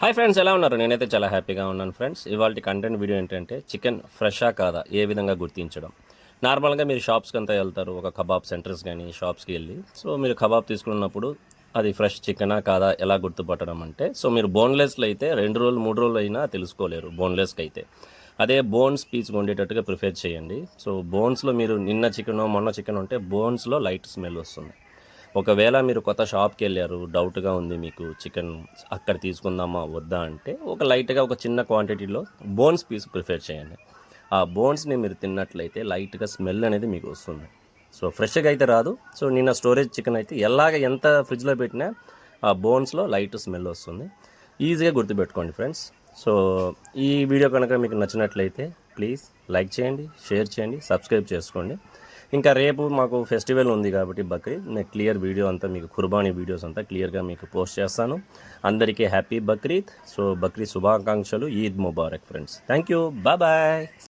Hi friends ఎలా ఉన్నారు? నేనైతే చాలా హ్యాపీగా ఉన్నాను ఫ్రెండ్స్ ఇవాళ కంటెంట్ వీడియో ఏంటంటే చికెన్ ఫ్రెషా కాదా? ఏ విధంగా గుర్తించడం? నార్మల్గా మీరు షాప్స్కి అంతా వెళ్తారు ఒక కబాబ్ సెంటర్స్ కానీ షాప్స్కి వెళ్ళి. సో మీరు కబాబ్ తీసుకున్నప్పుడు అది ఫ్రెష్ చికెనా కాదా? ఎలా గుర్తుపట్టడం అంటే సో మీరు బోన్లెస్లో అయితే రెండు రోజులు మూడు రోజులు అయినా తెలుసుకోలేరు బోన్లెస్కి అయితే. అదే బోన్స్ పీస్ ఉండేటట్టుగా ప్రిఫేర్ చేయండి. సో బోన్స్లో మీరు నిన్న చికెన్ మొన్న చికెన్ ఉంటే బోన్స్లో లైట్ స్మెల్ వస్తుంది. ఒకవేళ మీరు కొత్త షాప్కి వెళ్ళారు డౌట్గా ఉంది మీకు చికెన్ అక్కడ తీసుకుందామా వద్దా అంటే ఒక లైట్గా ఒక చిన్న క్వాంటిటీలో బోన్స్ పీస్ ప్రిఫేర్ చేయండి. ఆ బోన్స్ని మీరు తిన్నట్లయితే లైట్గా స్మెల్ అనేది మీకు వస్తుంది. సో ఫ్రెష్గా అయితే రాదు. సో నిన్న స్టోరేజ్ చికెన్ అయితే ఎలాగ ఎంత ఫ్రిడ్జ్లో పెట్టినా ఆ బోన్స్లో లైట్ స్మెల్ వస్తుంది. ఈజీగా గుర్తుపెట్టుకోండి ఫ్రెండ్స్. సో ఈ వీడియో కనుక మీకు నచ్చినట్లయితే ప్లీజ్ లైక్ చేయండి షేర్ చేయండి సబ్స్క్రైబ్ చేసుకోండి. ఇంకా రేపు మాకు ఫెస్టివల్ ఉంది కాబట్టి బక్రీద్ నేను క్లియర్ వీడియో అంతా మీకు కుర్బానీ వీడియోస్ అంతా క్లియర్గా మీకు పోస్ట్ చేస్తాను. అందరికీ హ్యాపీ బక్రీద్. సో బక్రీద్ శుభాకాంక్షలు Eid Mubarak friends. Thank you. Bye bye.